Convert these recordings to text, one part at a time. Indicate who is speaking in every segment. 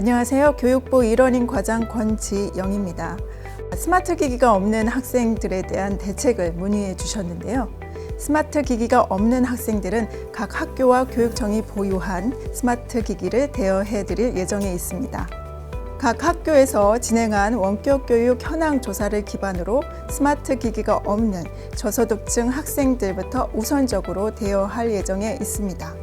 Speaker 1: 안녕하세요. 교육부 일원인 과장 권지영입니다. 스마트 기기가 없는 학생들에 대한 대책을 문의해 주셨는데요. 스마트 기기가 없는 학생들은 각 학교와 교육청이 보유한 스마트 기기를 대여해 드릴 예정에 있습니다. 각 학교에서 진행한 원격 교육 현황 조사를 기반으로 스마트 기기가 없는 저소득층 학생들부터 우선적으로 대여할 예정에 있습니다.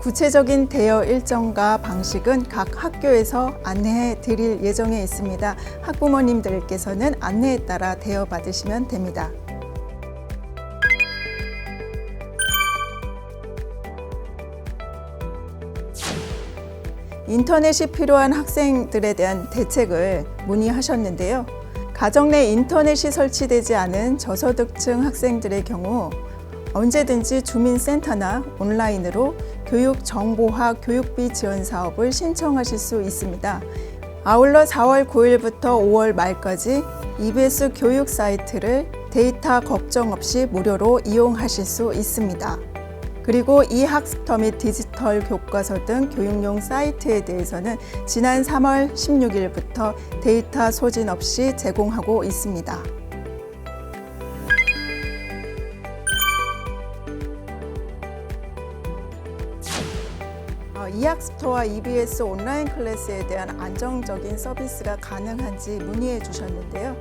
Speaker 1: 구체적인 대여 일정과 방식은 각 학교에서 안내해 드릴 예정에 있습니다. 학부모님들께서는 안내에 따라 대여 받으시면 됩니다. 인터넷이 필요한 학생들에 대한 대책을 문의하셨는데요. 가정 내 인터넷이 설치되지 않은 저소득층 학생들의 경우 언제든지 주민센터나 온라인으로 교육 정보화 교육비 지원 사업을 신청하실 수 있습니다. 아울러 4월 9일부터 5월 말까지 EBS 교육 사이트를 데이터 걱정 없이 무료로 이용하실 수 있습니다. 그리고 이 학습터 및 디지털 교과서 등 교육용 사이트에 대해서는 지난 3월 16일부터 데이터 소진 없이 제공하고 있습니다. 이학스토어와 EBS 온라인 클래스에 대한 안정적인 서비스가 가능한지 문의해 주셨는데요.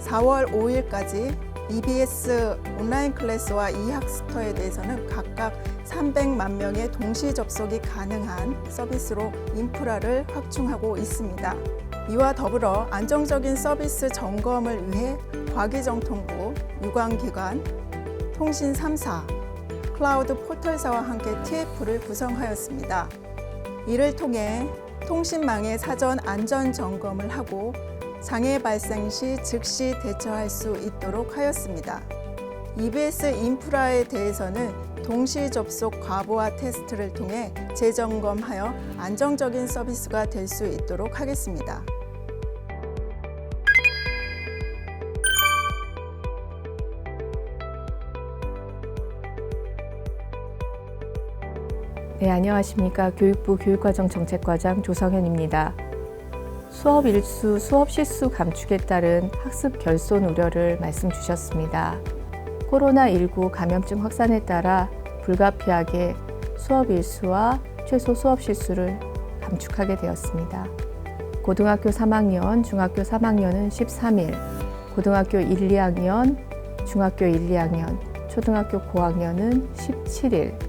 Speaker 1: 4월 5일까지 EBS 온라인 클래스와 이학스토어에 대해서는 각각 300만 명의 동시 접속이 가능한 서비스로 인프라를 확충하고 있습니다. 이와 더불어 안정적인 서비스 점검을 위해 과기정통부, 유관기관, 통신 3사, 클라우드 포털사와 함께 TF를 구성하였습니다. 이를 통해 통신망의 사전 안전 점검을 하고 장애 발생 시 즉시 대처할 수 있도록 하였습니다. EBS 인프라에 대해서는 동시 접속 과부하 테스트를 통해 재점검하여 안정적인 서비스가 될 수 있도록 하겠습니다.
Speaker 2: 네, 안녕하십니까. 교육부 교육과정 정책과장 조성현입니다. 수업 일수, 수업 실수 감축에 따른 학습 결손 우려를 말씀 주셨습니다. 코로나19 감염증 확산에 따라 불가피하게 수업 일수와 최소 수업 실수를 감축하게 되었습니다. 고등학교 3학년, 중학교 3학년은 13일, 고등학교 1, 2학년, 중학교 1, 2학년, 초등학교 고학년은 17일,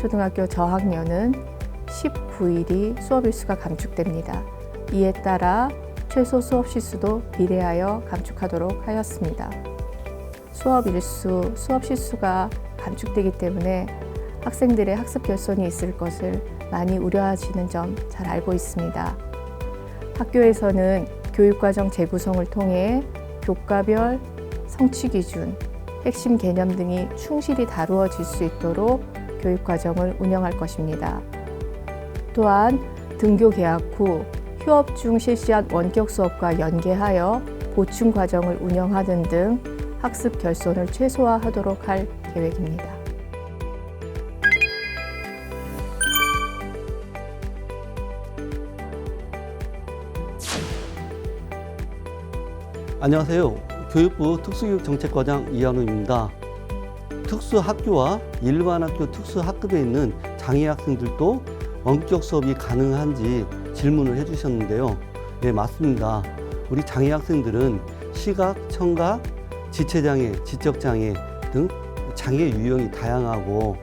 Speaker 2: 초등학교 저학년은 19일이 수업 일수가 감축됩니다. 이에 따라 최소 수업 실수도 비례하여 감축하도록 하였습니다. 수업 일수, 수업 실수가 감축되기 때문에 학생들의 학습 결손이 있을 것을 많이 우려하시는 점 잘 알고 있습니다. 학교에서는 교육과정 재구성을 통해 교과별 성취 기준, 핵심 개념 등이 충실히 다루어질 수 있도록 교육 과정을 운영할 것입니다. 또한 등교 개학 후 휴업 중 실시한 원격 수업과 연계하여 보충 과정을 운영하는 등 학습 결손을 최소화하도록 할 계획입니다.
Speaker 3: 안녕하세요. 교육부 특수교육정책과장 이한우입니다. 특수학교와 일반 학교 특수학급에 있는 장애 학생들도 원격 수업이 가능한지 질문을 해주셨는데요. 네, 맞습니다. 우리 장애 학생들은 시각, 청각, 지체장애, 지적장애 등 장애 유형이 다양하고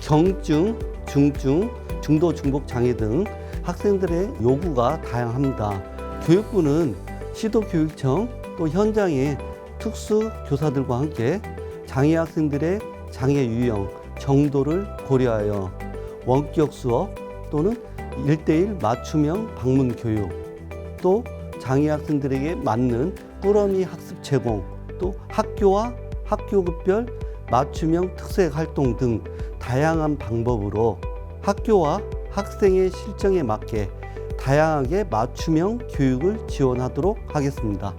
Speaker 3: 경증, 중증, 중도 중복 장애 등 학생들의 요구가 다양합니다. 교육부는 시도교육청 또 현장의 특수 교사들과 함께 장애 학생들의 장애 유형, 정도를 고려하여 원격 수업 또는 일대일 맞춤형 방문 교육, 또 장애 학생들에게 맞는 꾸러미 학습 제공, 또 학교와 학교급별 맞춤형 특색 활동 등 다양한 방법으로 학교와 학생의 실정에 맞게 다양하게 맞춤형 교육을 지원하도록 하겠습니다.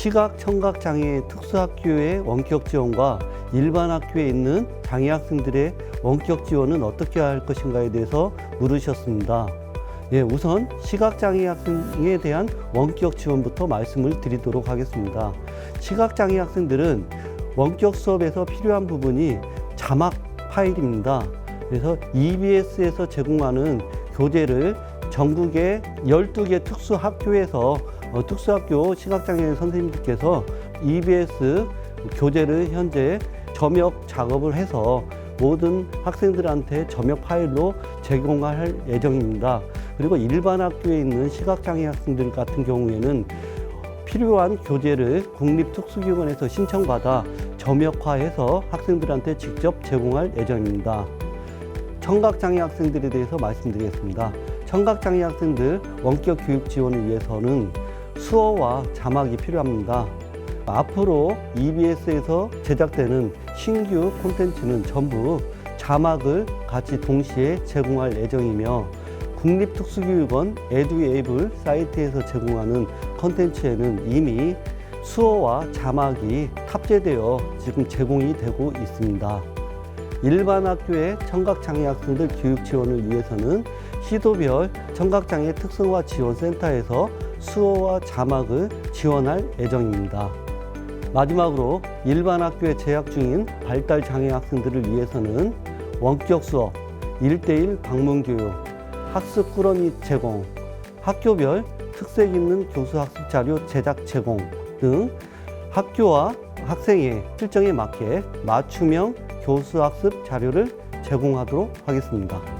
Speaker 3: 시각 청각 장애 특수학교의 원격 지원과 일반 학교에 있는 장애 학생들의 원격 지원은 어떻게 할 것인가에 대해서 물으셨습니다. 예, 우선 시각 장애 학생에 대한 원격 지원부터 말씀을 드리도록 하겠습니다. 시각 장애 학생들은 원격 수업에서 필요한 부분이 자막 파일입니다. 그래서 EBS에서 제공하는 교재를 전국의 12개 특수학교에서 어, 특수학교 시각장애인 선생님들께서 EBS 교재를 현재 점역 작업을 해서 모든 학생들한테 점역 파일로 제공할 예정입니다. 그리고 일반 학교에 있는 시각장애 학생들 같은 경우에는 필요한 교재를 국립특수기관에서 신청받아 점역화해서 학생들한테 직접 제공할 예정입니다. 청각장애 학생들에 대해서 말씀드리겠습니다. 청각장애 학생들 원격 교육 지원을 위해서는 수어와 자막이 필요합니다. 앞으로 EBS에서 제작되는 신규 콘텐츠는 전부 자막을 같이 동시에 제공할 예정이며 국립특수교육원 에듀에이블 사이트에서 제공하는 콘텐츠에는 이미 수어와 자막이 탑재되어 지금 제공이 되고 있습니다. 일반 학교의 청각장애 학생들 교육 지원을 위해서는 시도별 청각장애 특성화 지원센터에서 수어와 자막을 지원할 예정입니다. 마지막으로 일반 학교에 재학 중인 발달 장애 학생들을 위해서는 원격 수업, 일대일 방문 교육, 학습 꾸러미 제공, 학교별 특색 있는 교수 학습 자료 제작 제공 등 학교와 학생의 실정에 맞게 맞춤형 교수 학습 자료를 제공하도록 하겠습니다.